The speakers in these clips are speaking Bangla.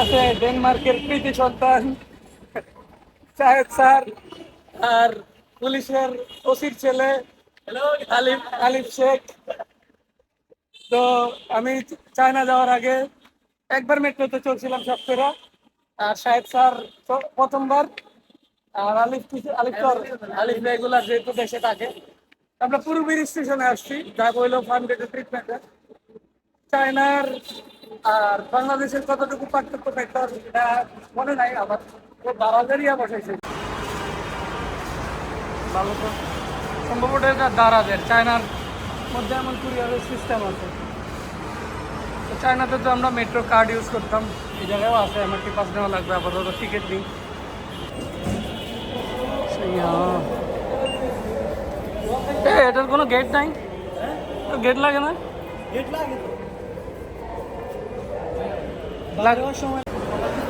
আছে ডেনমার্কের কৃতি সন্তান শাহেদ স্যার আর পুলিশের ওসির ছেলে, আলিফ আলিফ শেখ। তো আমি চায়না যাওয়ার আগে একবার মেট্রোতে চলছিলাম সবচেয়ে আর শাহেদ স্যার প্রথমবার, আর আলিফ আলিফ তো আলিফ রেগুলার যেহেতু দেশে থাকে। আমরা পূর্বীর স্টেশনে আসছি যা বলল ফার্ম গেটের ট্রিটমেন্টে চায়নার আর বাংলাদেশের কতটুকু পার্থক্য সেটা মনে নাই আবার ও দারাজারিয়া বসাইছে ভালো তো। সম্ভবত এটা দারাজের চায়নার মধ্যে এমন কুরিয়ারের সিস্টেম আছে। তো চায়নাতে তো আমরা মেট্রো কার্ড ইউজ করতাম। এই জায়গায়ও আছে আমার কি পাস নেওয়া লাগবে? আপাতত টিকিট নিই। হ্যাঁ। এটার কোনো গেট নাই? গেট লাগে না?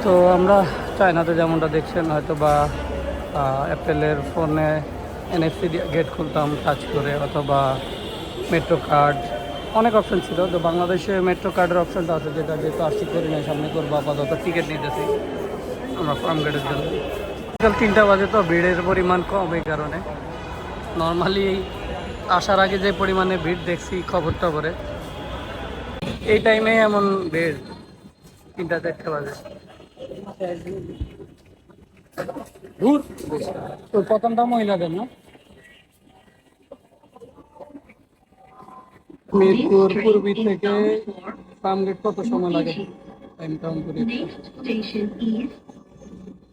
তো আমরা চায়নাতে যেমনটা দেখছেন হয়তো বা অ্যাপেলের ফোনে এনএফসি গেট খুলতাম টাচ করে, অথবা মেট্রো কার্ড অনেক অপশন ছিল। তো বাংলাদেশে মেট্রো কার্ডের অপশনটা আছে, যেটা যেহেতু আসছি করি নাই, সামনে করব, আপাতত টিকিট নিতেছি। আমরা ফার্ম গেটের জন্য বিকাল তিনটা বাজে তো, ভিড়ের পরিমাণ কম এই কারণে। নর্মালি আসার আগে যে পরিমাণে ভিড় দেখছি খবর টবরে এই টাইমে এমন ভিড়। তিনটা চারটে বাজে। দূর তো প্রথমটা মহিলাদের না? মিরপুর পূর্বী থেকে ফার্মগেট কত সময় লাগে? টাইম কাউন্ট করি Next station is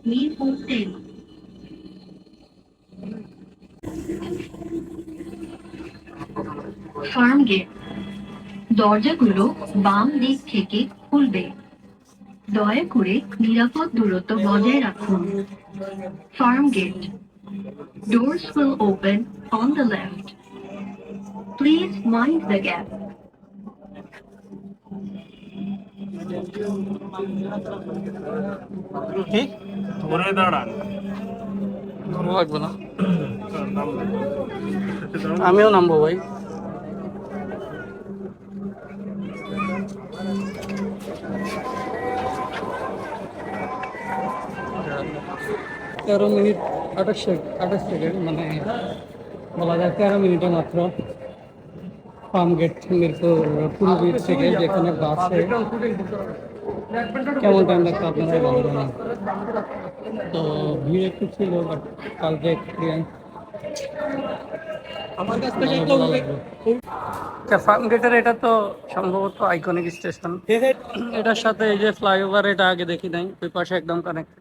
Mirpur 10. Farmgate. দরজাগুলো বাম দিক থেকে খুলবে। দয়া করে নিরাপদ দূরত্ব বজায় রাখুন। Farmgate Doors will open on the left. Please mind the gap. কি? ধরে দাঁড়ান। ভালো লাগবে না। আমিও নামবো ভাই। তেরো মিনিট আঠাশ আঠাশ সেকেন্ড মানে বলা যায় তেরো মিনিটে মাত্র ফার্ম গেট মিরপুর পূর্বী থেকে যেখানে বাসে কেমন টাইম লাগতো আপনারা জানেন তো ভিড় একটু ছিল বাট কালকে এক্সপিরিয়েন্স আমার কাছ থেকে ফার্ম গেটের এটা তো সম্ভবত আইকনিক স্টেশন এটার সাথে এই যে ফ্লাইওভার এটা আগে দেখি নাই। ওই পাশে একদম কানেক্ট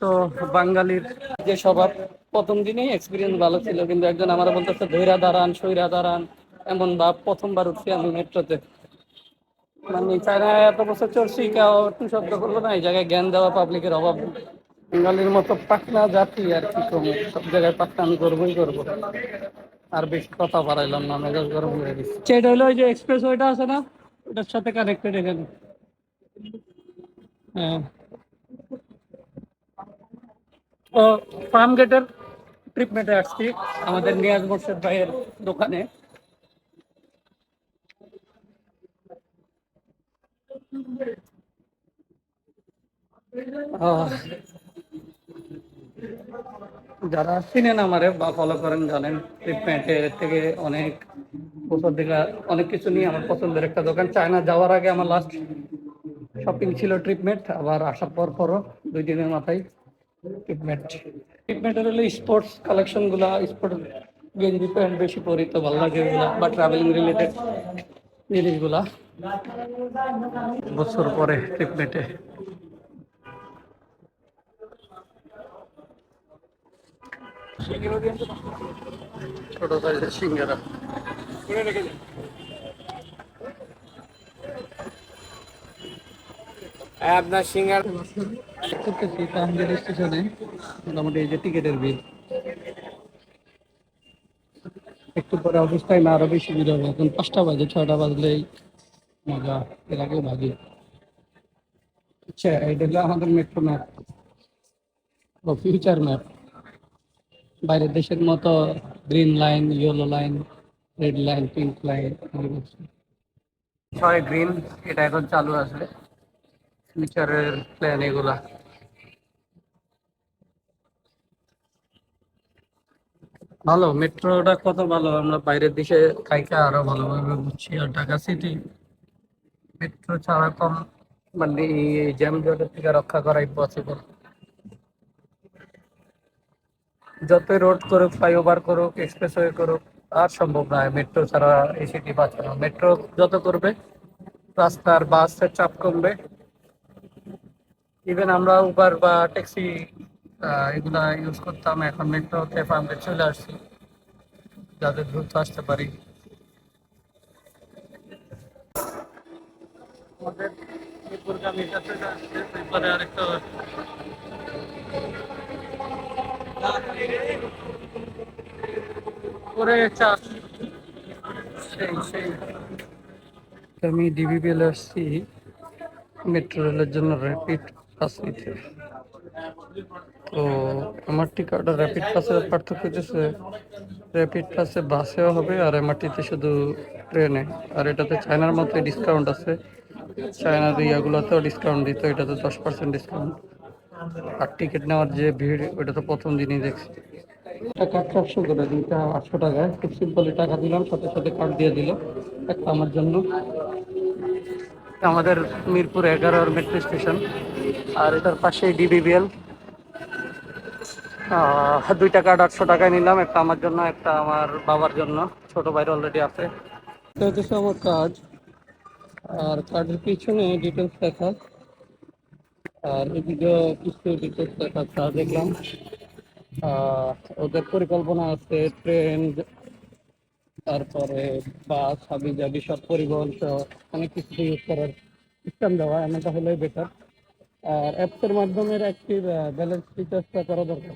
তো বাঙালির যে স্বভাব, প্রথম দিনেই এক্সপিরিয়েন্স ভালো ছিল, কিন্তু একজন আমার বলতেছে, ধৈরা দাঁড়ান সৈরা দাঁড়ান। এমন ভাব প্রথমবার উঠছি আমি মেট্রোতে। মানে চায়নায় এত বছর চলছি কেউ একটু শব্দ করব না, এই জায়গায় জ্ঞান দেওয়া পাবলিকের অভাব। নেই। বাঙালির মতো পাকনা জাতি আর কি কম, সব জায়গায় পাকনা আমি করবোই করব। আর বেশি কথা বাড়াইলাম না, মেজাজ গরম হয়ে গেছে। সেটা হলো ওই যে এক্সপ্রেস ওইটা আছে না, ওটার সাথে কানেক্টেড এখানে। হ্যাঁ। ও ফার্ম গেটের ট্রিটমেন্টে আসছি আমাদের নিয়াজ মোর্শেদ ভাইয়ের দোকানে। যারা চিনেন আমারে বা ফলো করেন, জানেন ট্রিটমেন্টের থেকে অনেক বছর থেকে অনেক কিছু নিয়ে আমার পছন্দের একটা দোকান। চায়না যাওয়ার আগে আমার লাস্ট শপিং ছিল ট্রিটমেন্ট আবার আসার পর পরও দুই দিনের মাথায় হলে স্পোর্টস কালেকশনগুলা স্পোর্টস গেঞ্জি প্যান্ট বেশি পরি তো ভালো লাগে বা ট্রাভেলিং রিলেটেড জিনিসগুলা বছর পরে ট্রিটমেন্টে ছোট সাইজের সিঙ্গারা। আপনার সিঙ্গার করতেছি তাহলে স্টেশনে মোটামুটি এই যে টিকিটের বিল। একটু পরে অফিস টাইম আরও বেশি ভিড় হবে, এখন পাঁচটা বাজে, ছয়টা বাজলেই মজা, এর আগেও ভাগি আচ্ছা এটা হলো আমাদের মেট্রো ম্যাপ বা ফিউচার ম্যাপ বাইরের দেশের মতো green line yellow line red line pink line ছয় গ্রিন এটা এখন চালু আছে। ফিউচারের প্ল্যান এগুলা। ভালো, মেট্রোটা কত ভালো? আমরা বাইরের দেশে কাইকা আরও ভালোভাবে বুঝছি আর ঢাকা সিটি। মেট্রো ছাড়া কম মানে জ্যাম জটের থেকে রক্ষা করা ইম্পসিবল যতই রোড করুক ফ্লাইওভার করুক এক্সপ্রেসওয়ে করুক, আর সম্ভব নয় মেট্রো ছাড়া এই সিটি বাঁচানো। মেট্রো যত করবে, রাস্তার বাসের চাপ কমবে। ইভেন আমরা উবার বা ট্যাক্সি এগুলা ইউজ করতাম। এখন মেট্রোতে আমরা চলে আসছি। যাতে দ্রুত আসতে পারি। আমাদের সেই আমি ডিবিবিএল আসছি। মেট্রো রেলের জন্য র্যাপিড পাস নিতে তো আমার টিকাটা র্যাপিড পাসের পার্থক্য হচ্ছে র্যাপিড পাসে বাসেও হবে আর এমআরটিতে শুধু ট্রেনে আর এটাতে চায়নার মতো ডিসকাউন্ট আছে। চায়নার ইয়াগুলোতেও ডিসকাউন্ট দিত, এটাতে দশ পার্সেন্ট ডিসকাউন্ট আর টিকিট নেওয়ার যে ভিড় ওটা তো প্রথম দিনই দেখছি। টাকা চারশো করে দুইটা আটশো টাকায়। খুব সিম্পলি টাকা দিলাম, সাথে সাথে কার্ড দিয়ে দিল, একটা আমার জন্য। আমাদের মিরপুর এগারোর মেট্রো স্টেশন আর এটার পাশেই ডিবিবিএল দুইটা কার্ড আটশো টাকায় নিলাম, একটা আমার জন্য, একটা আমার বাবার জন্য। ছোট ভাইয়ের অলরেডি আছে। আমার কার্ড আর কার্ডের পিছনে ডিটেলস লেখা। আর কিছু ডিটেলস লেখা, তা দেখলাম। ওদের পরিকল্পনা আছে ট্রেন তারপরে বাস হাবি যাবি, সব পরিবহন সহ অনেক কিছু ইউজ করার সিস্টেম দেওয়া, এমনটা হলেই বেটার আর অ্যাপসের মাধ্যমে অ্যাক্টিভ ব্যালেন্স রিচার্জটা করা দরকার।